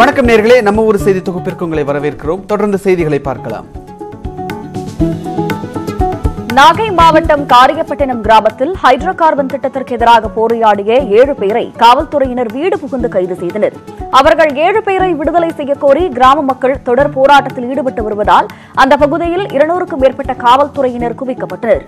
வணக்கம் நேர்களே நம்ம ஊர் செய்தி தொகுப்பிற்கு உங்களை வரவேற்கிறோம். தொடர்ந்து செய்திகளை பார்க்கலாம். நாகை மாவட்டம் காரியப்பட்டினம் கிராமத்தில் ஹைட்ரோ கார்பன் திட்டத்திற்கு எதிராக போராடிய ஏழு பேரை காவல்துறையினர் வீடு புகுந்து கைது செய்தனர். அவர்கள் ஏழு பேரை விடுதலை செய்யக் கோரி கிராம மக்கள் தொடர் போராட்டத்தில் ஈடுபட்டு வருவதால் அந்த பகுதியில் இருநூறுக்கும் மேற்பட்ட காவல்துறையினர் குவிக்கப்பட்டனர்.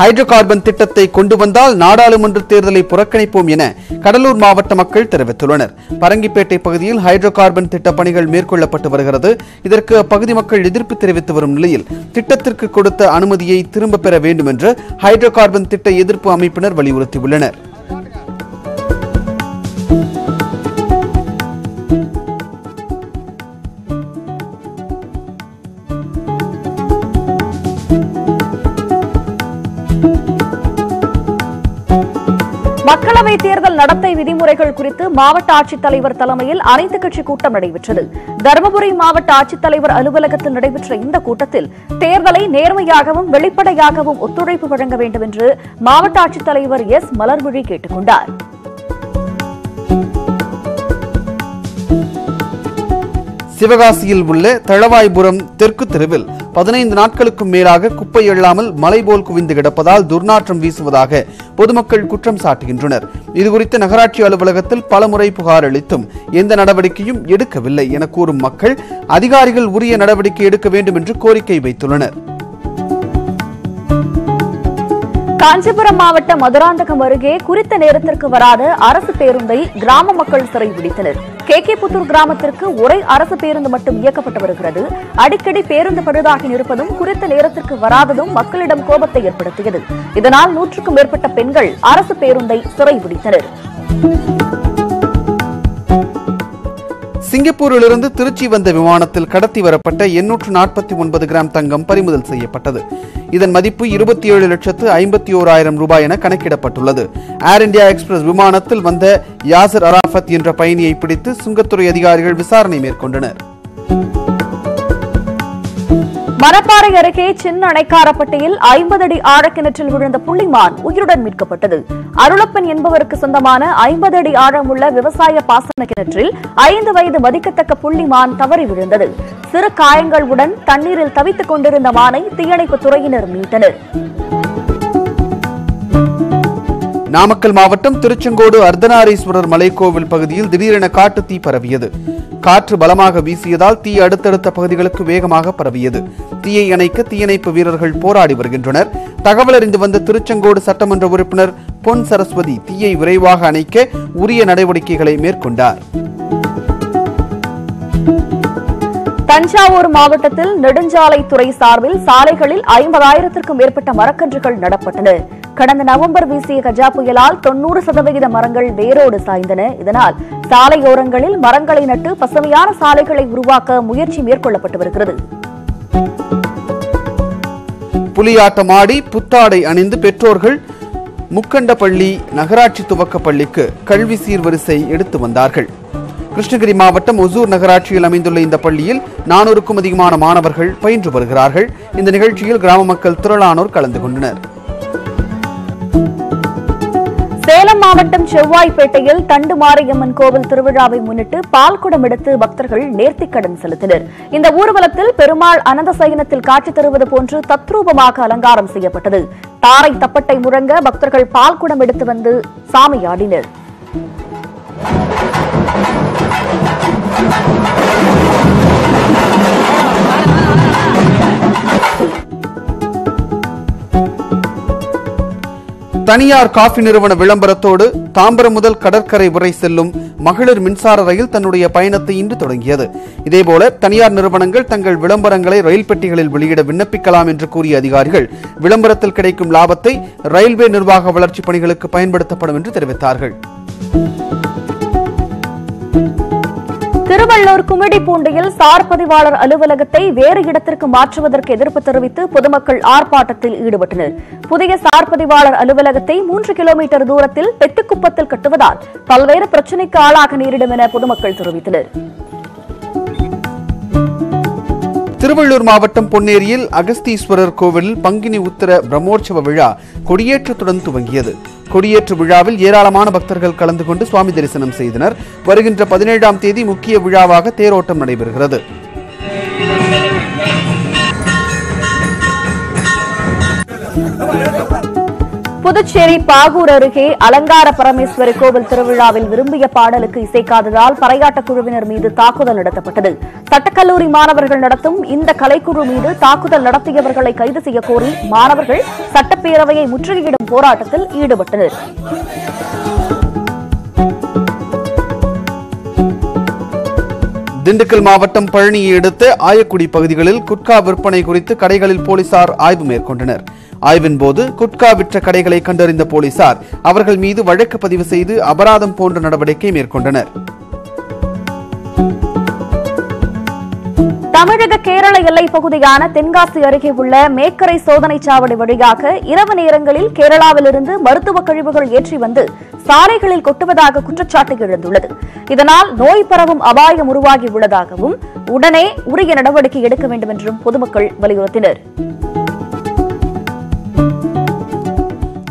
ஹைட்ரோ கார்பன் திட்டத்தை கொண்டு வந்தால் நாடாளுமன்ற தேர்தலை புறக்கணிப்போம் என கடலூர் மாவட்ட மக்கள் தெரிவித்துள்ளனர். பரங்கிப்பேட்டை பகுதியில் ஹைட்ரோ கார்பன் திட்ட பணிகள் மேற்கொள்ளப்பட்டு வருகிறது. இதற்கு அப்பகுதி மக்கள் எதிர்ப்பு தெரிவித்து வரும் நிலையில் திட்டத்திற்கு கொடுத்த அனுமதியை திரும்ப பெற வேண்டும் என்று ஹைட்ரோ கார்பன் திட்ட எதிர்ப்பு அமைப்பினர் வலியுறுத்தியுள்ளனர். மக்களவை தேர்தல் நடத்தை விதிமுறைகள் குறித்து மாவட்ட ஆட்சித்தலைவர் தலைமையில் அனைத்து கட்சி கூட்டம் நடைபெற்றது. தருமபுரி மாவட்ட ஆட்சித்தலைவர் அலுவலகத்தில் நடைபெற்ற இந்த கூட்டத்தில் தேர்தலை நேர்மையாகவும் வெளிப்படையாகவும் ஒத்துழைப்பு வழங்க வேண்டும் என்று மாவட்ட ஆட்சித்தலைவர் எஸ். மலர்விழி கேட்டுக் கொண்டாா் சிவகாசியில் உள்ள தளவாய்புரம் தெற்கு தெருவில் பதினைந்து நாட்களுக்கும் மேலாக குப்பை எழாமல் மலை போல் குவிந்து கிடப்பதால் துர்நாற்றம் வீசுவதாக பொதுமக்கள் குற்றம் சாட்டுகின்றனர். இதுகுறித்து நகராட்சி அலுவலகத்தில் பலமுறை புகார் அளித்தும் எந்த நடவடிக்கையும் எடுக்கவில்லை என கூறும் மக்கள் அதிகாரிகள் உரிய நடவடிக்கை எடுக்க வேண்டும் என்று கோரிக்கை வைத்துள்ளனர். காஞ்சிபுரம் மாவட்டம் மதுராந்தகம் அருகே குறித்த நேரத்திற்கு வராத அரசு பேருந்தை கிராம மக்கள் சிறைபிடித்தனர் கே. கே. புத்தூர் கிராமத்திற்கு ஒரே அரசு பேருந்து மட்டும் இயக்கப்பட்டு வருகிறது. அடிக்கடி பேருந்து பழுதாகி நிற்பதும் குறித்த நேரத்திற்கு வராததும் மக்களிடம் கோபத்தை ஏற்படுத்தியது. இதனால் நூற்றுக்கும் மேற்பட்ட பெண்கள் அரசு பேருந்தை சிறைபிடித்தனர் சிங்கப்பூரிலிருந்து திருச்சி வந்த விமானத்தில் கடத்தி வரப்பட்ட எண்ணூற்று நாற்பத்தி ஒன்பது கிராம் தங்கம் பறிமுதல் செய்யப்பட்டது. இதன் மதிப்பு இருபத்தி ஏழு லட்சத்து ஐம்பத்தி ஓராயிரம் ரூபாய் என கணக்கிடப்பட்டுள்ளது. ஏர் இந்தியா எக்ஸ்பிரஸ் விமானத்தில் வந்த யாசர் அராஃபத் என்ற பயணியை பிடித்து சுங்கத்துறை அதிகாரிகள் விசாரணை மேற்கொண்டனர். மரப்பாறை அருகே சின்ன அணைக்காரப்பட்டியில் ஐம்பது அடி ஆழக்கிணற்றில் விழுந்த புள்ளிமான் உயிருடன் மீட்கப்பட்டது. அருளப்பன் என்பவருக்கு சொந்தமான ஐம்பது அடி ஆழமுள்ள விவசாய பாசன கிணற்றில் ஐந்து வயது மதிக்கத்தக்க புள்ளிமான் தவறி விழுந்தது. சிறு காயங்களுடன் தண்ணீரில் தவித்துக் கொண்டிருந்த மானை தீயணைப்புத் துறையினர் மீட்டனர். நாமக்கல் மாவட்டம் திருச்செங்கோடு அர்த்தநாரீஸ்வரர் மலைக்கோவில் பகுதியில் திடீரென காட்டு தீ பரவியது. காற்று பலமாக வீசியதால் தீ அடுத்தடுத்த பகுதிகளுக்கு வேகமாக பரவியது. தீயை அணைக்க தீயணைப்பு வீரர்கள் போராடி வருகின்றனர். தகவல் அறிந்து வந்த திருச்செங்கோடு சட்டமன்ற உறுப்பினர் பொன் சரஸ்வதி தீயை விரைவாக அணைக்க உரிய நடவடிக்கைகளை மேற்கொண்டார். தஞ்சாவூர் மாவட்டத்தில் நெடுஞ்சாலைத்துறை சார்பில் சாலைகளில் ஐம்பதாயிரத்திற்கும் மேற்பட்ட மரக்கன்றுகள் நடப்பட்டன. கடந்த நவம்பர் வீசிய கஜா புயலால் தொன்னூறு சதவிகித மரங்கள் வேரோடு சாய்ந்தன. இதனால் சாலையோரங்களில் மரங்களை நட்டு பசுமையான சாலைகளை உருவாக்க முயற்சி மேற்கொள்ளப்பட்டு வருகிறது புலியாட்டமாடி புத்தாடை அணிந்து பெற்றோர்கள் முக்கண்டப்பள்ளி நகராட்சி துவக்க பள்ளிக்கு கல்வி சீர்வரிசை எடுத்து வந்தார்கள். கிருஷ்ணகிரி மாவட்டம் ஒசூர் நகராட்சியில் அமைந்துள்ள இந்த பள்ளியில் நானூறுக்கும் அதிகமான மாணவர்கள் பயின்று வருகிறார்கள். இந்த நிகழ்ச்சியில் கிராம மக்கள் திரளானோர் கலந்து கொண்டனர். மாவட்டம் செவ்வாய்ப்பேட்டையில் தண்டு மாரியம்மன் கோவில் திருவிழாவை முன்னிட்டு பால்குடம் எடுத்து பக்தர்கள் நேர்த்திக்கடன் செலுத்தினர். இந்த ஊர்வலத்தில் பெருமாள் அனந்த சயனத்தில் காட்சி தருவது போன்று தத்ரூபமாக அலங்காரம் செய்யப்பட்டது. தாரை தப்பட்டை முழங்க பக்தர்கள் பால்குடம் எடுத்து வந்து சாமியாடினர். தனியார் காஃபி நிறுவன விளம்பரத்தோடு தாம்பரம் முதல் கடற்கரை வரை செல்லும் மகளிர் மின்சார ரயில் தன்னுடைய பயணத்தை இன்று தொடங்கியது. இதேபோல தனியார் நிறுவனங்கள் தங்கள் விளம்பரங்களை ரயில் பெட்டிகளில் வெளியிட விண்ணப்பிக்கலாம் என்று கூறிய அதிகாரிகள் விளம்பரத்தில் கிடைக்கும் லாபத்தை ரயில்வே நிர்வாக வளர்ச்சி பணிகளுக்கு பயன்படுத்தப்படும் என்று தெரிவித்தார்கள். திருவள்ளூர் குமிடிப்பூண்டியில் சார் பதிவாளர் அலுவலகத்தை வேறு இடத்திற்கு மாற்றுவதற்கு எதிர்ப்பு தெரிவித்து பொதுமக்கள் ஆர்ப்பாட்டத்தில் ஈடுபட்டனர். புதிய சார் பதிவாளர் அலுவலகத்தை மூன்று கிலோமீட்டர் தூரத்தில் பெட்டுக்குப்பத்தில் கட்டுவதால் பல்வேறு பிரச்சினைக்கு ஆளாக நேரிடும் என பொதுமக்கள் தெரிவித்தனர். திருவள்ளூர் மாவட்டம் பொன்னேரியில் அகஸ்தீஸ்வரர் கோவிலில் பங்கினி உத்தர பிரம்மோற்சவ விழா கொடியேற்றத்துடன் துவங்கியது. கொடியேற்று விழாவில் ஏராளமான பக்தர்கள் கலந்து கொண்டு சுவாமி தரிசனம் செய்தனர். வருகின்ற பதினேழாம் தேதி முக்கிய விழாவாக தேரோட்டம் நடைபெறுகிறது. புதுச்சேரி பாகூர் அருகே அலங்கார பரமேஸ்வரி கோவில் திருவிழாவில் விரும்பிய பாடலுக்கு இசைக்காததால் பறையாட்ட குழுவினர் மீது தாக்குதல் நடத்தப்பட்டது. சட்டக்கல்லூரி மாணவர்கள் நடத்தும் இந்த கலைக்குழு மீது தாக்குதல் நடத்தியவர்களை கைது செய்ய கோரி மாணவர்கள் சட்டப்பேரவையை முற்றுகையிடும் போராட்டத்தில் ஈடுபட்டனர். திண்டுக்கல் மாவட்டம் பழனியை அடுத்த ஆயக்குடி பகுதிகளில் குட்கா விற்பனை குறித்து கடைகளில் போலீசார் ஆய்வு மேற்கொண்டனர். ஆய்வின் போது குட்கா விற்ற கடைகளை கண்டறிந்த போலீசார் அவர்கள் மீது வழக்கு பதிவு செய்து அபராதம் போன்ற நடவடிக்கை மேற்கொண்டனர். தமிழக கேரள எல்லைப் பகுதியான தென்காசி அருகே உள்ள மேக்கரை சோதனைச் சாவடி வழியாக இரவு நேரங்களில் கேரளாவிலிருந்து மருத்துவ கழிவுகள் ஏற்றி வந்து சாலைகளில் கொட்டுவதாக குற்றச்சாட்டு எழுந்துள்ளது. இதனால் நோய் பரவும் அபாயம் உருவாகி உள்ளதாகவும் உடனே உரிய நடவடிக்கை எடுக்க வேண்டும் என்றும் பொதுமக்கள் வலியுறுத்தினர்.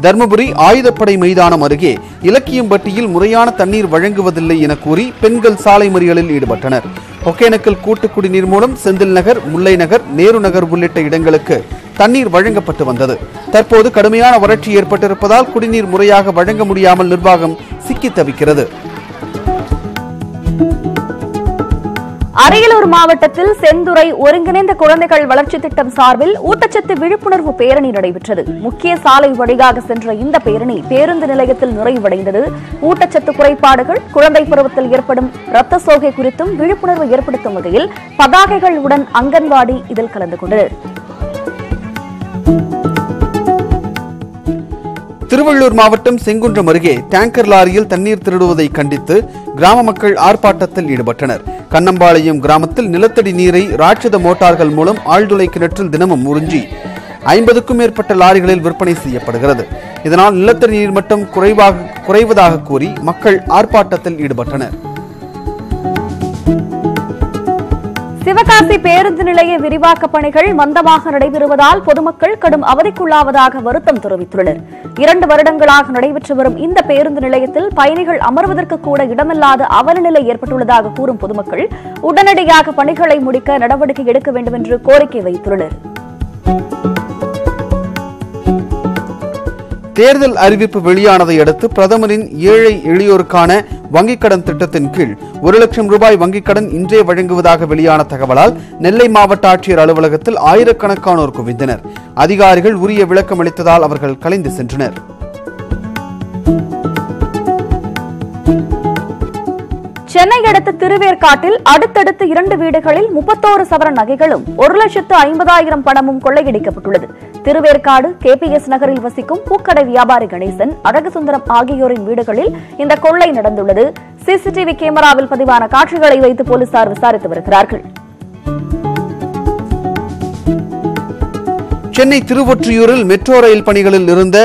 தர்மபுரி ஆயுதப்படை மைதானம் அருகே இலக்கியம்பட்டியில் முறையான தண்ணீர் வழங்குவதில்லை என கூறி பெண்கள் சாலை மறியலில் ஈடுபட்டனர். ஒகேனக்கல் கூட்டு குடிநீர் மூலம் செந்தில் நகர் முல்லை நகர் நேரு நகர் உள்ளிட்ட இடங்களுக்கு தண்ணீர் வழங்கப்பட்டு வந்தது. தற்போது கடுமையான வறட்சி ஏற்பட்டிருப்பதால் குடிநீர் முறையாக வழங்க முடியாமல் நிர்வாகம் சிக்கித் தவிக்கிறது. அரியலூர் மாவட்டத்தில் செந்துறை ஒருங்கிணைந்த குழந்தைகள் வளர்ச்சி திட்டம் சார்பில் ஊட்டச்சத்து விழிப்புணர்வு பேரணி நடைபெற்றது. முக்கிய சாலை வழியாக சென்ற இந்த பேரணி பேருந்து நிலையத்தில் நிறைவடைந்தது. ஊட்டச்சத்து குறைபாடுகள் குழந்தை பருவத்தில் ஏற்படும் இரத்த சோகை குறித்தும் விழிப்புணர்வு ஏற்படுத்தும் வகையில் பதாகைகள் உடன் அங்கன்வாடி இதில் கலந்து கொண்டனர். திருவள்ளூர் மாவட்டம் செங்குன்றம் அருகே டேங்கர் லாரியில் தண்ணீர் திருடுவதை கண்டித்து கிராம மக்கள் ஆர்ப்பாட்டத்தில் ஈடுபட்டனர். கண்ணம்பாளையம் கிராமத்தில் நிலத்தடி நீரை ராட்சத மோட்டார்கள் மூலம் ஆழ்துளை கிணற்றில் தினமும் உறிஞ்சி ஐம்பதுக்கும் மேற்பட்ட லாரிகளில் விற்பனை செய்யப்படுகிறது. இதனால் நிலத்தடி நீர் மட்டம் குறைவாக குறைவதாக கூறி மக்கள் ஆர்ப்பாட்டத்தில் ஈடுபட்டனர். சிவகாசி பேருந்து நிலைய விரிவாக்க பணிகள் மந்தமாக நடைபெறுவதால் பொதுமக்கள் கடும் அவதிக்குள்ளாவதாக வருத்தம் தெரிவித்துள்ளனர். இரண்டு வருடங்களாக நடைபெற்று வரும் இந்த பேருந்து நிலையத்தில் பயணிகள் அமர்வதற்கு கூட இடமில்லாத அவலநிலை ஏற்பட்டுள்ளதாக கூறும் பொதுமக்கள் உடனடியாக பணிகளை முடிக்க நடவடிக்கை எடுக்க வேண்டும் என்று கோரிக்கை வைத்துள்ளனர். தேர்தல் அறிவிப்பு வெளியானதை அடுத்து பிரதமரின் ஏழை எளியோருக்கான வங்கிக் கடன் திட்டத்தின் கீழ் ஒரு லட்சம் ரூபாய் வங்கிக் கடன் இன்றே வழங்குவதாக வெளியான தகவலால் நெல்லை மாவட்ட ஆட்சியர் அலுவலகத்தில் ஆயிரக்கணக்கானோர் குவிந்தனர். அதிகாரிகள் உரிய விளக்கம் அளித்ததால் அவர்கள் கலைந்து சென்றனர். சென்னை அடுத்த திருவேற்காட்டில் அடுத்தடுத்து இரண்டு வீடுகளில் முப்பத்தோரு சவர நகைகளும் ஒரு லட்சத்து ஐம்பதாயிரம் பணமும் கொள்ளையடிக்கப்பட்டுள்ளது. திருவேற்காடு கேபிஎஸ் நகரில் வசிக்கும் பூக்கடை வியாபாரி கணேசன் அழகுசுந்தரம் ஆகியோரின் வீடுகளில் இந்த கொள்ளை நடந்துள்ளது. சிசிடிவி கேமராவில் பதிவான காட்சிகளை வைத்து போலீசார் விசாரித்து வருகிறார்கள். சென்னை திருவொற்றியூரில் மெட்ரோ ரயில் பணிகளில் இருந்த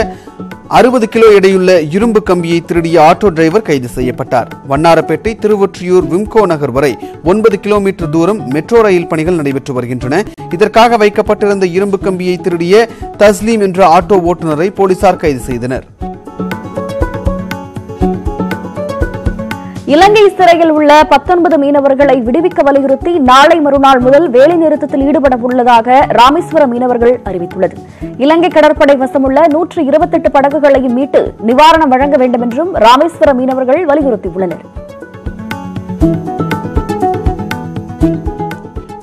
அறுபது கிலோ எடையுள்ள இரும்பு கம்பியை திருடிய ஆட்டோ டிரைவர் கைது செய்யப்பட்டார். வண்ணாரப்பேட்டை திருவொற்றியூர் விம்கோ நகர் வரை ஒன்பது கிலோமீட்டர் தூரம் மெட்ரோ ரயில் பணிகள் நடைபெற்று வருகின்றன. இதற்காக வைக்கப்பட்டிருந்த இரும்பு கம்பியை திருடிய தஸ்லீம் என்ற ஆட்டோ ஓட்டுநரை போலீசார் கைது செய்தனர். இலங்கை சிறையில் உள்ள பத்தொன்பது மீனவர்களை விடுவிக்க வலியுறுத்தி நாளை மறுநாள் முதல் வேலைநிறுத்தத்தில் ஈடுபட உள்ளதாக ராமேஸ்வரம் மீனவர்கள் அறிவித்துள்ளது. இலங்கை கடற்படை வசமுள்ள நூற்று இருபத்தெட்டு படகுகளையும் மீட்டு நிவாரணம் வழங்க வேண்டும் என்றும் ராமேஸ்வரம் மீனவர்கள் வலியுறுத்தியுள்ளனர்.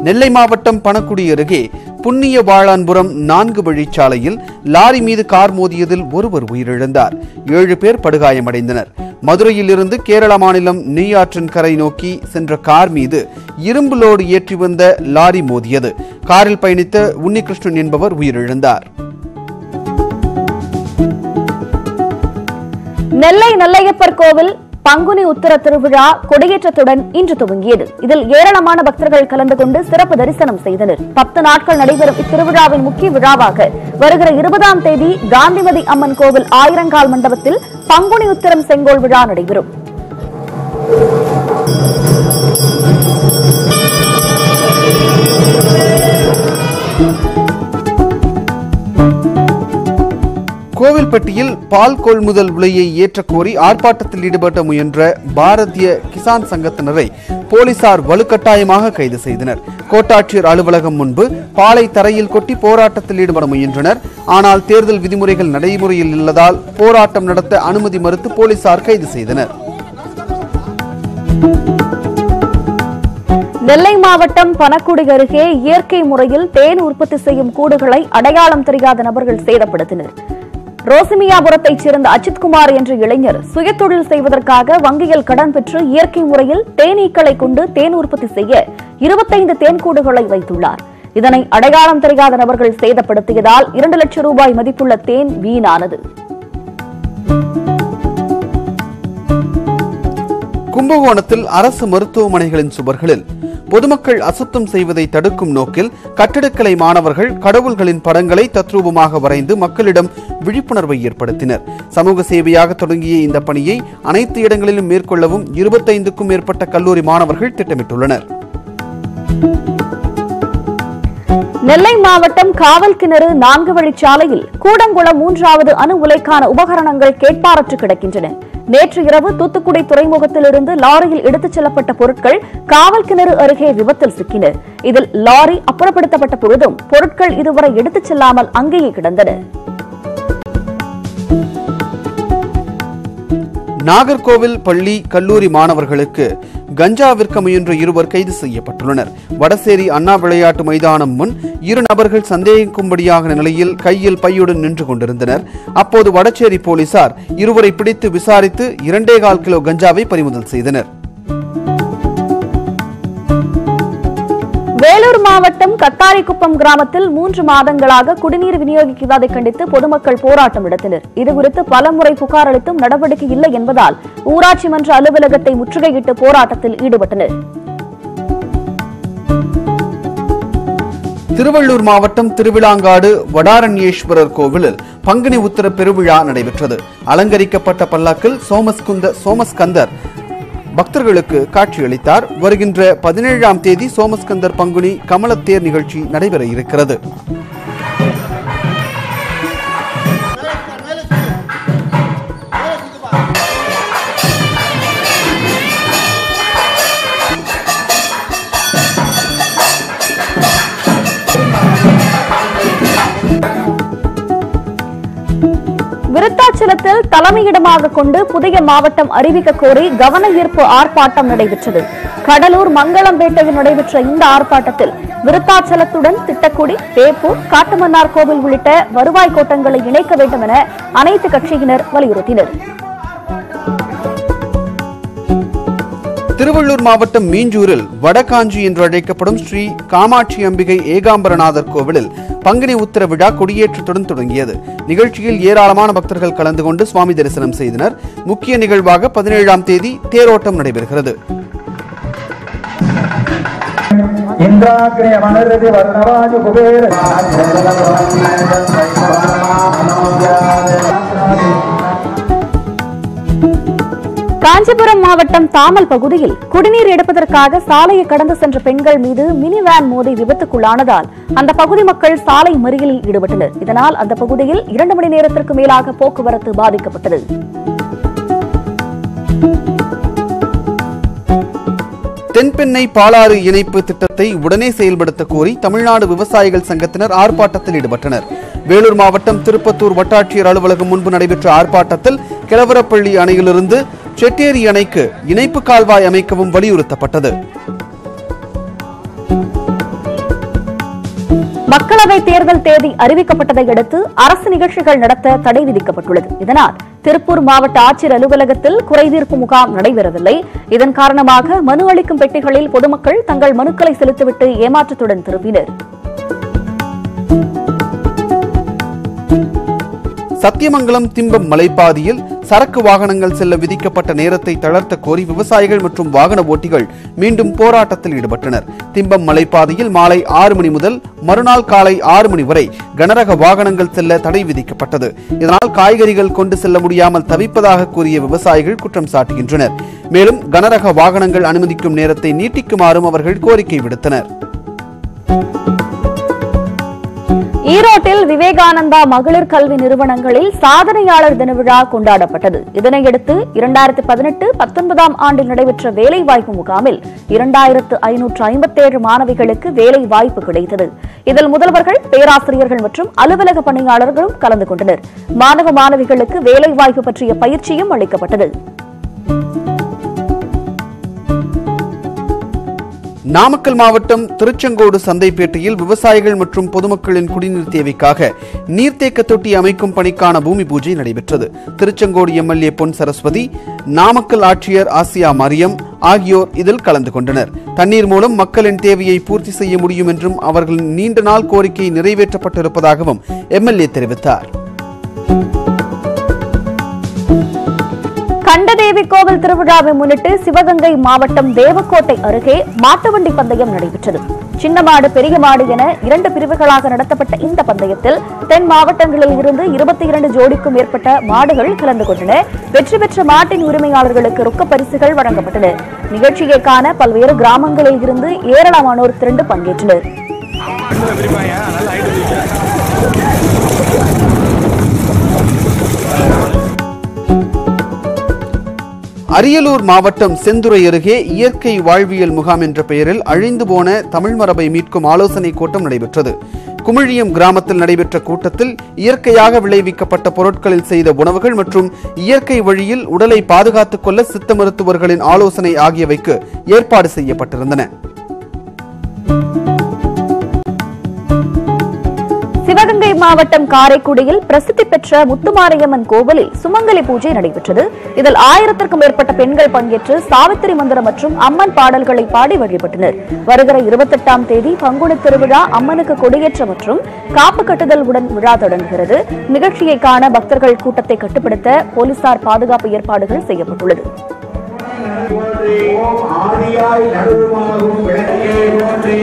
நெல்லை மாவட்டம் பணக்குடி அருகே புண்ணிய வாழான்புரம் நான்கு வழிச்சாலையில் லாரி மீது கார் மோதியதில் ஒருவர் உயிரிழந்தார். ஏழு பேர் படுகாயமடைந்தனர். மதுரையிலிருந்து கேரள மாநிலம் நெய்யாற்றின் கரை நோக்கி சென்ற கார் மீது இரும்பு லோடு ஏற்றி வந்த லாரி மோதியது. காரில் பயணித்த உன்னிகிருஷ்ணன் என்பவர் உயிரிழந்தார். நெல்லை நெல்லையப்பர் கோவில் பங்குனி உத்தர திருவிழா கொடியேற்றத்துடன் இன்று துவங்கியது. இதில் ஏராளமான பக்தர்கள் கலந்து கொண்டு சிறப்பு தரிசனம் செய்தனர். பத்து நாட்கள் நடைபெறும் இத்திருவிழாவின் முக்கிய விழாவாக வருகிற இருபதாம் தேதி காந்திமதி அம்மன் கோவில் ஆயிரங்கால் மண்டபத்தில் பங்குனி உத்தரம் செங்கோல் விழா நடைபெறும். கோவில்பட்டியில் பால் கொள்முதல் விலையை ஏற்றக்கோரி ஆர்ப்பாட்டத்தில் ஈடுபட்ட முயன்ற பாரதிய கிசான் சங்கத்தினரை போலீசார் வலுக்கட்டாயமாக கைது செய்தனர். கோட்டாட்சியர் அலுவலகம் முன்பு பாலை தரையில் கொட்டி போராட்டத்தில் ஈடுபட முயன்றனர். ஆனால் தேர்தல் விதிமுறைகள் நடைமுறையில் இல்லதால் போராட்டம் நடத்த அனுமதி மறுத்து போலீசார் கைது செய்தனர். நெல்லை மாவட்டம் பனக்குடி அருகே இயற்கை முறையில் தேன் உற்பத்தி செய்யும் கூடுகளை அடையாளம் தெரியாத நபர்கள் சேதப்படுத்தினர். ரோசிமியாபுரத்தைச் சேர்ந்த அஜித்குமார் என்ற இளைஞர் சுயதொழில் செய்வதற்காக வங்கியில் கடன் பெற்று இயற்கை முறையில் தேனீக்களை கொண்டு தேன் உற்பத்தி செய்ய இருபத்தைந்து தேன்கூடுகளை வைத்துள்ளார். இதனை அடையாளம் தெரியாத நபர்கள் சேதப்படுத்தியதால் இரண்டு லட்சம் ரூபாய் மதிப்புள்ள தேன் வீணானது. கும்பகோணத்தில் அரசு மருத்துவமனைகளின் சுவர்களில் பொதுமக்கள் அசுத்தம் செய்வதை தடுக்கும் நோக்கில் கட்டடக்கலை மாணவர்கள் கடவுள்களின் படங்களை தத்ரூபமாக வரைந்து மக்களிடம் விழிப்புணர்வை ஏற்படுத்தினர். சமூக சேவையாக தொடங்கிய இந்த பணியை அனைத்து இடங்களிலும் மேற்கொள்ளவும் இருபத்தைந்துக்கும் மேற்பட்ட கல்லூரி மாணவர்கள் திட்டமிட்டுள்ளனர். நெல்லை மாவட்டம் காவல் கிணறு நான்கு வழிச்சாலையில் கூடங்குளம் மூன்றாவது அணு உலைக்கான உபகரணங்கள் கேட்பாரற்று கிடக்கின்றன. நேற்று இரவு தூத்துக்குடி துறைமுகத்திலிருந்து லாரியில் எடுத்துச் செல்லப்பட்ட பொருட்கள் காவல் கிணறு அருகே விபத்தில் சிக்கின. இதில் லாரி அப்புறப்படுத்தப்பட்ட பொழுதும் பொருட்கள் இதுவரை எடுத்துச் செல்லாமல் அங்கேயே கிடந்தன. நாகர்கோவில் பள்ளி கல்லூரி மாணவர்களுக்கு கஞ்சா விற்க முயன்ற இருவர் கைது செய்யப்பட்டுள்ளனர். வடசேரி அண்ணா விளையாட்டு மைதானம் முன் இரு நபர்கள் சந்தேகிக்கும்படியான நிலையில் கையில் பையுடன் நின்று கொண்டிருந்தனர். அப்போது வடசேரி போலீசார் இருவரை பிடித்து விசாரித்து இரண்டே கால் கிலோ கஞ்சாவை பறிமுதல் செய்தனர். வேலூர் மாவட்டம் கத்தாரிக்குப்பம் கிராமத்தில் மூன்று மாதங்களாக குடிநீர் விநியோகிக்காதை கண்டித்து பொதுமக்கள் போராட்டம் நடத்தினர். இதுகுறித்து பலமுறை புகார் அளித்தும் நடவடிக்கை இல்லை என்பதால் ஊராட்சி மன்ற அலுவலகத்தை முற்றுகையிட்டு போராட்டத்தில் ஈடுபட்டனர். திருவள்ளூர் மாவட்டம் திருவிழாங்காடு வடாரண்யேஸ்வரர் கோவிலில் பங்குனி உத்தர பெருவிழா நடைபெற்றது. அலங்கரிக்கப்பட்ட பல்லாக்கில் சோமஸ்குந்த சோமஸ்கந்தர் பக்தர்களுக்கு காட்சியளித்தார். வருகின்ற பதினேழாம் தேதி சோமஸ்கந்தர் பங்குனி கமலத்தேர் நிகழ்ச்சி நடைபெற இருக்கிறது. மாநிலத்தில் தலைமையிடமாக கொண்டு புதிய மாவட்டம் அறிவிக்க கோரி கவன ஈர்ப்பு ஆர்ப்பாட்டம் நடைபெற்றது. கடலூர் மங்களம்பேட்டையில் நடைபெற்ற இந்த ஆர்ப்பாட்டத்தில் விருத்தாச்சலத்துடன் திட்டக்குடி வேப்பூர் காட்டுமன்னார் கோவில் உள்ளிட்ட வருவாய் கோட்டங்களை இணைக்க வேண்டும் என அனைத்து கட்சியினர் வலியுறுத்தினர். திருவள்ளூர் மாவட்டம் மீஞ்சூரில் வடகாஞ்சி என்று அழைக்கப்படும் ஸ்ரீ காமாட்சி அம்பிகை ஏகாம்பரநாதர் கோவிலில் பங்குனி உத்தர விழா கொடியேற்றத்துடன் தொடங்கியது நிகழ்ச்சியில் ஏராளமான பக்தர்கள் கலந்து கொண்டு சுவாமி தரிசனம் செய்தனர் முக்கிய நிகழ்வாக பதினேழாம் தேதி தேரோட்டம் நடைபெறுகிறது மனரதி குபேர காஞ்சிபுரம் மாவட்டம் தாமல் பகுதியில் குடிநீர் எடுப்பதற்காக சாலையை கடந்து சென்ற பெண்கள் மீது மினி வேன் மோதி விபத்துக்குள்ளானதால் அந்த பகுதி மக்கள் சாலை மறியலில் ஈடுபட்டனர். இதனால் அந்த பகுதியில் இரண்டு மணி நேரத்திற்கு மேலாக போக்குவரத்து பாதிக்கப்பட்டது. தென்பெண்ணை பாலாறு இணைப்பு திட்டத்தை உடனே செயல்படுத்த கோரி தமிழ்நாடு விவசாயிகள் சங்கத்தினர் ஆர்ப்பாட்டத்தில் ஈடுபட்டனர். வேலூர் மாவட்டம் திருப்பத்தூர் வட்டாட்சியர் அலுவலகம் முன்பு நடைபெற்ற ஆர்ப்பாட்டத்தில் கிழவரப்பள்ளி அணையிலிருந்து செட்டேரி அணைக்கு இணைப்பு கால்வாய் அமைக்கவும் வலியுறுத்தப்பட்டது. மக்களவை தேர்தல் தேதி அறிவிக்கப்பட்டதை அடுத்து அரசு நிகழ்ச்சிகள் நடத்த தடை விதிக்கப்பட்டுள்ளது. இதனால் திருப்பூர் மாவட்ட ஆட்சியர் அலுவலகத்தில் குறைதீர்ப்பு முகாம் நடைபெறவில்லை. இதன் காரணமாக மனு அளிக்கும் பெட்டிகளில் பொதுமக்கள் தங்கள் மனுக்களை செலுத்திவிட்டு ஏமாற்றத்துடன் திரும்பினர். சத்தியமங்கலம் திம்பம் மலைப்பாதையில் சரக்கு வாகனங்கள் செல்ல விதிக்கப்பட்ட நேரத்தை தளர்த்த கோரி விவசாயிகள் மற்றும் வாகன ஓட்டிகள் மீண்டும் போராட்டத்தில் ஈடுபட்டனர். திம்பம் மலைப்பாதையில் மாலை ஆறு மணி முதல் மறுநாள் காலை ஆறு மணி வரை கனரக வாகனங்கள் செல்ல தடை விதிக்கப்பட்டது. இதனால் காய்கறிகள் கொண்டு செல்ல முடியாமல் தவிப்பதாக கூறிய விவசாயிகள் குற்றம் சாட்டுகின்றனர். மேலும் கனரக வாகனங்கள் அனுமதிக்கும் நேரத்தை நீட்டிக்குமாறும் அவர்கள் கோரிக்கை விடுத்தனர். ஈரோட்டில் விவேகானந்தா மகளிர் கல்வி நிறுவனங்களில் சாதனையாளர் தின விழா கொண்டாடப்பட்டது. இதனையடுத்து இரண்டாயிரத்தி பதினெட்டு பத்தொன்பதாம் ஆண்டில் நடைபெற்ற வேலைவாய்ப்பு முகாமில் இரண்டாயிரத்து ஐநூற்று ஐம்பத்தேழு மாணவிகளுக்கு வேலை வாய்ப்பு கிடைத்தது. இதில் முதல்வர்கள் பேராசிரியர்கள் மற்றும் அலுவலக பணியாளர்களும் கலந்து கொண்டனர். மாணவ மாணவிகளுக்கு வேலைவாய்ப்பு பற்றிய பயிற்சியும் அளிக்கப்பட்டது. நாமக்கல் மாவட்டம் திருச்செங்கோடு சந்தைப்பேட்டையில் விவசாயிகள் மற்றும் பொதுமக்களின் குடிநீர் தேவைக்காக நீர்த்தேக்க தொட்டி அமைக்கும் பணிக்கான பூமி பூஜை நடைபெற்றது. திருச்செங்கோடு எம்எல்ஏ பொன் சரஸ்வதி நாமக்கல் ஆட்சியர் ஆசியா மரியம் ஆகியோர் இதில் கலந்து கொண்டனர். தண்ணீர் மூலம் மக்களின் தேவையை பூர்த்தி செய்ய முடியும் என்றும் அவர்களின் நீண்ட நாள் கோரிக்கை நிறைவேற்றப்பட்டிருப்பதாகவும் எம்எல்ஏ தெரிவித்தார். கண்டதேவி கோவில் திருவிழாவை முன்னிட்டு சிவகங்கை மாவட்டம் தேவக்கோட்டை அருகே மாட்டுவண்டி பந்தயம் நடைபெற்றது. சின்ன மாடு பெரிய மாடு என இரண்டு பிரிவுகளாக நடத்தப்பட்ட இந்த பந்தயத்தில் தென் மாவட்டங்களில் இருந்து இருபத்தி இரண்டு ஜோடிக்கும் மேற்பட்ட மாடுகள் கலந்து கொண்டன. வெற்றி பெற்ற மாட்டின் உரிமையாளர்களுக்கு ரொக்க பரிசுகள் வழங்கப்பட்டன. நிகழ்ச்சியை காண பல்வேறு கிராமங்களில் இருந்து ஏராளமானோர் திரண்டு பங்கேற்றனர். அரியலூர் மாவட்டம் செந்துறை அருகே இயற்கை வாழ்வியல் முகாம் என்ற பெயரில் அழிந்து போன தமிழ் மரபை மீட்கும் ஆலோசனை கூட்டம் நடைபெற்றது. குமிழியம் கிராமத்தில் நடைபெற்ற கூட்டத்தில் இயற்கையாக விளைவிக்கப்பட்ட பொருட்களில் செய்த உணவுகள் மற்றும் இயற்கை வழியில் உடலை பாதுகாத்துக் கொள்ள சித்த மருத்துவர்களின் ஆலோசனை ஆகியவைக்கு ஏற்பாடு செய்யப்பட்டிருந்தன. சிவகங்கை மாவட்டம் காரைக்குடியில் பிரசித்தி பெற்ற முத்துமாரியம்மன் கோவிலில் சுமங்கலி பூஜை நடைபெற்றது. இதில் ஆயிரத்திற்கும் மேற்பட்ட பெண்கள் பங்கேற்று சாவித்திரி மந்திரம் மற்றும் அம்மன் பாடல்களை பாடி வழிபட்டனர். வருகிற இருபத்தெட்டாம் தேதி பங்குனி திருவிழா அம்மனுக்கு கொடியேற்ற மற்றும் காப்பு கட்டுதல் உடன் விழா தொடங்குகிறது. நிகழ்ச்சியை காண பக்தர்கள் கூட்டத்தை கட்டுப்படுத்த போலீசார் பாதுகாப்பு ஏற்பாடுகள் செய்யப்பட்டுள்ளது. ஆதியாய் நடுவுமாகும் விளக்கே போன்றே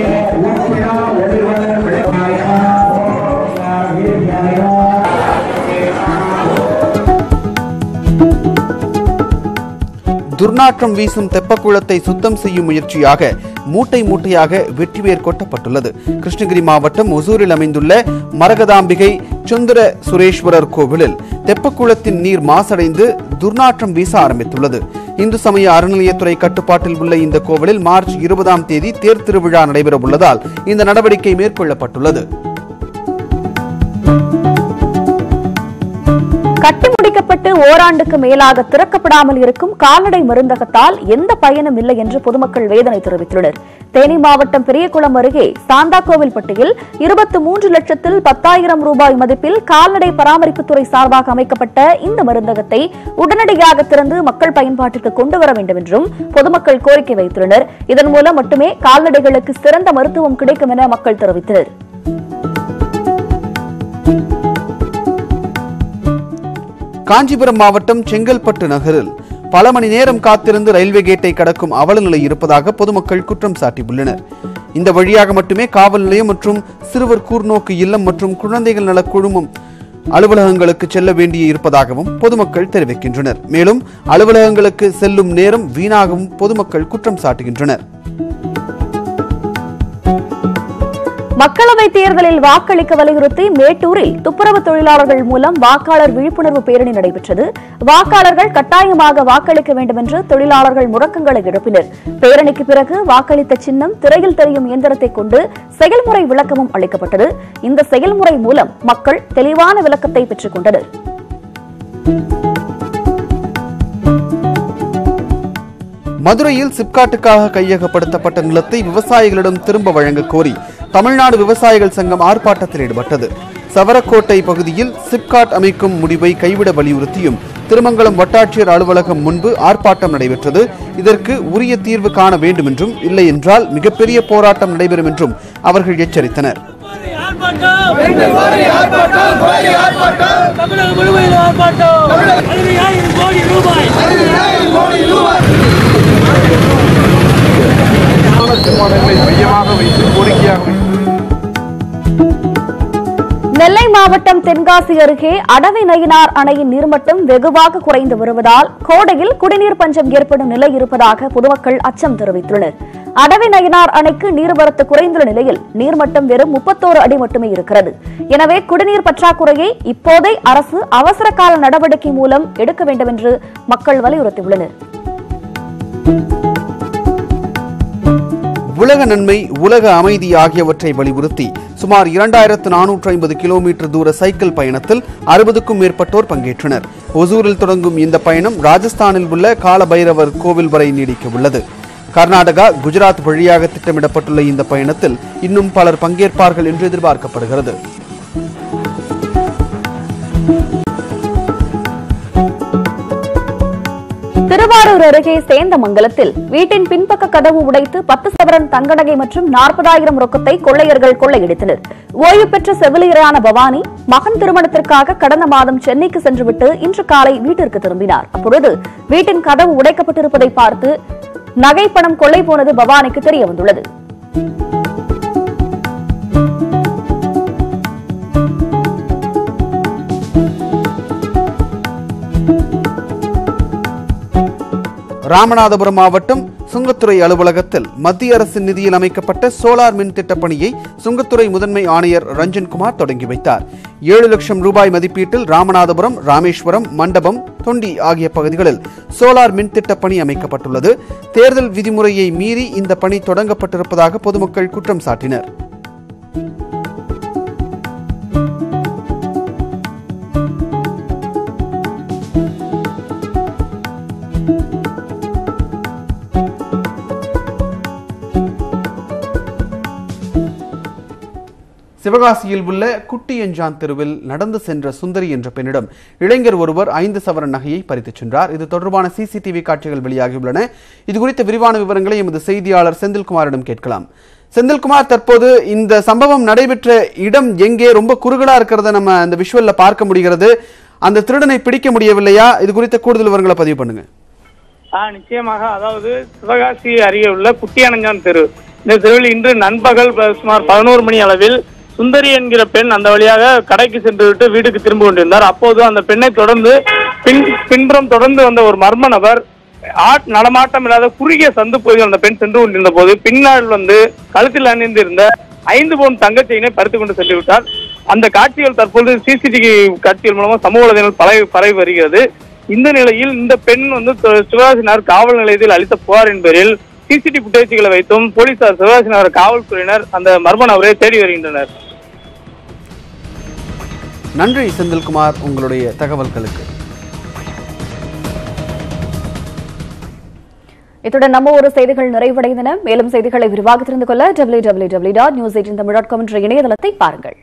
துர்நாற்றம் வீசும் தெப்பக்குளத்தை சுத்தம் செய்யும் முயற்சியாக மூட்டை மூட்டையாக வெற்றிவேர் கொட்டப்பட்டுள்ளது. கிருஷ்ணகிரி மாவட்டம் ஒசூரில் அமைந்துள்ள மரகதாம்பிகை சுந்தர சுரேஸ்வரர் கோவிலில் தெப்பக்குளத்தின் நீர் மாசடைந்து துர்நாற்றம் வீச ஆரம்பித்துள்ளது. இந்து சமய அறநிலையத்துறை கட்டுப்பாட்டில் உள்ள இந்த கோவிலில் மார்ச் இருபதாம் தேதி தேர் திருவிழா நடைபெற உள்ளதால் இந்த நடவடிக்கை மேற்கொள்ளப்பட்டுள்ளது. கட்டி முடிக்கப்பட்டு ஓராண்டுக்கு மேலாக திறக்கப்படாமல் இருக்கும் கால்நடை மருந்தகத்தால் எந்த பயனும் இல்லை என்று பொதுமக்கள் வேதனை தெரிவித்துள்ளனர். தேனி மாவட்டம் பெரியகுளம் அருகே சாந்தாக்கோவில்பட்டியில் இருபத்தி மூன்று லட்சத்தில் பத்தாயிரம் ரூபாய் மதிப்பில் கால்நடை பராமரிப்புத்துறை சார்பாக அமைக்கப்பட்ட இந்த மருந்தகத்தை உடனடியாக திறந்து மக்கள் பயன்பாட்டிற்கு கொண்டு வர வேண்டும் என்றும் பொதுமக்கள் கோரிக்கை வைத்துள்ளனர். இதன் மூலம் மட்டுமே கால்நடைகளுக்கு சிறந்த மருத்துவம் கிடைக்கும் என மக்கள் தெரிவித்தனர். காஞ்சிபுரம் மாவட்டம் செங்கல்பட்டு நகரில் பல மணி நேரம் காத்திருந்து ரயில்வே கேட்டை கடக்கும் அவல நிலை இருப்பதாக பொதுமக்கள் குற்றம் சாட்டியுள்ளனர். இந்த வழியாக மட்டுமே காவல் நிலையம் மற்றும் சிறுவர் கூர்நோக்கு இல்லம் மற்றும் குழந்தைகள் நல குழுமம் அலுவலகங்களுக்கு செல்ல வேண்டிய இருப்பதாகவும் பொதுமக்கள் தெரிவிக்கின்றனர். மேலும் அலுவலகங்களுக்கு செல்லும் நேரம் வீணாகவும் பொதுமக்கள் குற்றம் சாட்டுகின்றனர். மக்களவைத் தேர்தலில் வாக்களிக்க வலியுறுத்தி மேட்டூரில் துப்புரவு தொழிலாளர்கள் மூலம் வாக்காளர் விழிப்புணர்வு பேரணி நடைபெற்றது. வாக்காளர்கள் கட்டாயமாக வாக்களிக்க வேண்டும் என்று தொழிலாளர்கள் முழக்கங்களை எழுப்பினர். பேரணிக்கு பிறகு வாக்களித்த சின்னம் திரையில் தெரியும் இயந்திரத்தை கொண்டு செயல்முறை விளக்கமும் அளிக்கப்பட்டது. இந்த செயல்முறை மூலம் மக்கள் தெளிவான விளக்கத்தை பெற்றுக் கொண்டனர். மதுரையில் சிப்காட்டுக்காக கையகப்படுத்தப்பட்ட நிலத்தை விவசாயிகளிடம் திரும்ப வழங்க கோரி தமிழ்நாடு விவசாயிகள் சங்கம் ஆர்ப்பாட்டத்தில் ஈடுபட்டது. சவரக்கோட்டை பகுதியில் சிப்காட் அமைக்கும் முடிவை கைவிட வலியுறுத்தியும் திருமங்கலம் வட்டாட்சியர் அலுவலகம் முன்பு ஆர்ப்பாட்டம் நடைபெற்றது. இதற்கு உரிய தீர்வு காண வேண்டும் என்றும் இல்லை என்றால் மிகப்பெரிய போராட்டம் நடைபெறும் என்றும் அவர்கள் எச்சரித்தனர். தமிழகம் நெல்லை மாவட்டம் தென்காசி அருகே அடவி நயினார் அணையின் நீர்மட்டம் வெகுவாக குறைந்து வருவதால் கோடையில் குடிநீர் பஞ்சம் ஏற்படும் நிலை இருப்பதாக பொதுமக்கள் அச்சம் தெரிவித்துள்ளனர். அடவி நயினார் அணைக்கு நீர்வரத்து குறைந்துள்ள நிலையில் நீர்மட்டம் வெறும் முப்பத்தோரு அடி மட்டுமே இருக்கிறது. எனவே குடிநீர் பற்றாக்குறையை இப்போதே அரசு அவசர கால நடவடிக்கை மூலம் எடுக்க வேண்டும் என்று மக்கள் வலியுறுத்தியுள்ளனர். உலக நன்மை உலக அமைதி ஆகியவற்றை வலியுறுத்தி சுமார் இரண்டாயிரத்து நானூற்று ஐம்பது கிலோமீட்டர் தூர சைக்கிள் பயணத்தில் அறுபதுக்கும் மேற்பட்டோர் பங்கேற்றனர். ஒசூரில் தொடங்கும் இந்த பயணம் ராஜஸ்தானில் உள்ள காலபைரவர் கோவில் வரை நீடிக்க உள்ளது. கர்நாடகா குஜராத் வழியாக திட்டமிடப்பட்டுள்ள இந்த பயணத்தில் இன்னும் பலர் பங்கேற்பார்கள் என்று எதிர்பார்க்கப்படுகிறது. திருவாரூர் அருகே சேந்தமங்கலத்தில் வீட்டின் பின்பக்க கதவு உடைத்து பத்து சவரன் தங்கநகை மற்றும் நாற்பதாயிரம் ரொக்கத்தை கொள்ளையர்கள் கொள்ளையடித்தனர். ஓய்வு பெற்ற செவிலியரான பவானி மகன் திருமணத்திற்காக கடந்த மாதம் சென்னைக்கு சென்றுவிட்டு இன்று காலை வீட்டிற்கு திரும்பினார். அப்பொழுது வீட்டின் கதவு உடைக்கப்பட்டிருப்பதை பார்த்து நகை பணம் கொள்ளை போனது பவானிக்கு தெரிய வந்துள்ளது ராமநாதபுரம் மாவட்டம் சுங்கத்துறை அலுவலகத்தில் மத்திய அரசின் நிதியில் அமைக்கப்பட்ட சோலார் மின் திட்டப் பணியை சுங்கத்துறை முதன்மை ஆணையர் ரஞ்சன்குமார் தொடங்கி வைத்தார். ஏழு லட்சம் ரூபாய் மதிப்பீட்டில் ராமநாதபுரம் ராமேஸ்வரம் மண்டபம் தொண்டி ஆகிய பகுதிகளில் சோலார் மின் திட்டப் பணி அமைக்கப்பட்டுள்ளது. தேர்தல் விதிமுறையை மீறி இந்த பணி தொடங்கப்பட்டிருப்பதாக பொதுமக்கள் குற்றம் சாட்டினர். சிவகாசியில் உள்ள குட்டியஞ்சான் தெருவில் நடந்து சென்ற சுந்தரி என்ற பெண்ணிடம் இளைஞர் ஒருவர் ஐந்து சவரன் நகையை பறித்துச் சென்றார். இது தொடர்பான சிசிடிவி காட்சிகள் வெளியாகியுள்ளன. இது குறித்த விரிவான விவரங்களை எமது செய்தியாளர் செந்தில்குமாரிடம் கேட்கலாம். செந்தில்குமார் தற்போது இந்த சம்பவம் நடைபெற்ற இடம் எங்கே? ரொம்ப குறுகலா இருக்கிறத நம்ம அந்த விஷுவல்ல பார்க்க முடிகிறது. அந்த திருடனை பிடிக்க முடியவில்லையா? இது குறித்த கூடுதல் விவரங்களை பதிவு பண்ணுங்க. நிச்சயமாக. அதாவது சிவகாசி அருகே உள்ள குட்டியானஞ்சான் தெரு. இந்த தெருவில் இன்று நண்பகல் சுமார் பதினோரு மணி அளவில் சுந்தரி என்கிற பெண் அந்த வழியாக கடைக்கு சென்றுவிட்டு வீட்டுக்கு திரும்ப கொண்டிருந்தார். அப்போது அந்த பெண்ணை தொடர்ந்து பின் பின்புறம் தொடர்ந்து வந்த ஒரு மர்ம நபர் ஆட் நடமாட்டம் இல்லாத குறுகிய சந்து பகுதியில் அந்த பெண் சென்று கொண்டிருந்த போது பின்னால் வந்து கழுத்தில் அணிந்திருந்த ஐந்து பவுன் தங்கச்செயினை பறித்துக் கொண்டு சென்று விட்டார். அந்த காட்சிகள் தற்போது சிசிடிவி காட்சிகள் மூலமா சமூக வலைதளங்கள் பரவி பரவி வருகிறது. இந்த நிலையில் இந்த பெண் வந்து த- நகர் காவல் நிலையத்தில் அளித்த புகாரின் பேரில் சிசிடிவி புட்டேஜ்களை வைத்தும் போலீசார் சிவகாசி நகர் காவல்துறையினர் அந்த மர்ம நபரை தேடி வருகின்றனர். நன்றி செந்தில்குமார் உங்களுடைய தகவல்களுக்கு. இத்துடன் நம்ம ஒரு செய்திகள் நிறைவடைந்தன. மேலும் செய்திகளை விரிவாக தெரிந்து கொள்ள W W W dot news eighteen Tamil dot com என்ற இணையதளத்தை பாருங்கள்.